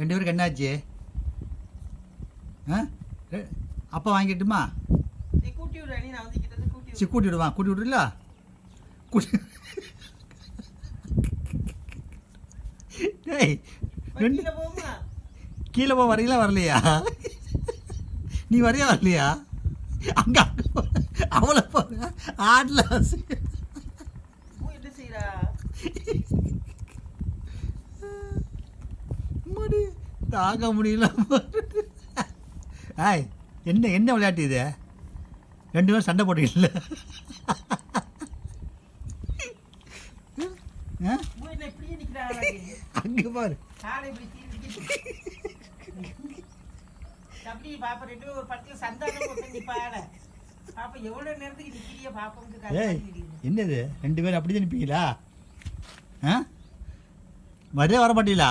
ரெண்டு பேருக்கு என்னாச்சு? ஆ? அப்பா வாங்கிட்டுமா? சரி கூட்டி விடுவான். கூட்டி விடுறீங்களா கூட்டி டேய் ரெண்டு கீழே போ வரீங்களா வரலையா? நீ வரையா வரலையா? அங்க அங்க போ. அவளை போற ஆடல பூ தாங்க முடியல ஆய் என்ன என்ன விளையாட்டு இது? ரெண்டு பேரும் சண்டை போட்டீங்கல்ல பாரு அப்படி பாப்பா ரெண்டு ஒரு படத்துல சந்தானம் நிப்பாட பாப்பா எவ்வளவு நேரத்துக்கு நிக்கிறிய ஏய் என்னது? ரெண்டு பேரும் அப்படி தான் நிற்பீங்களா ஆ? வரே வர மாட்டீங்களா?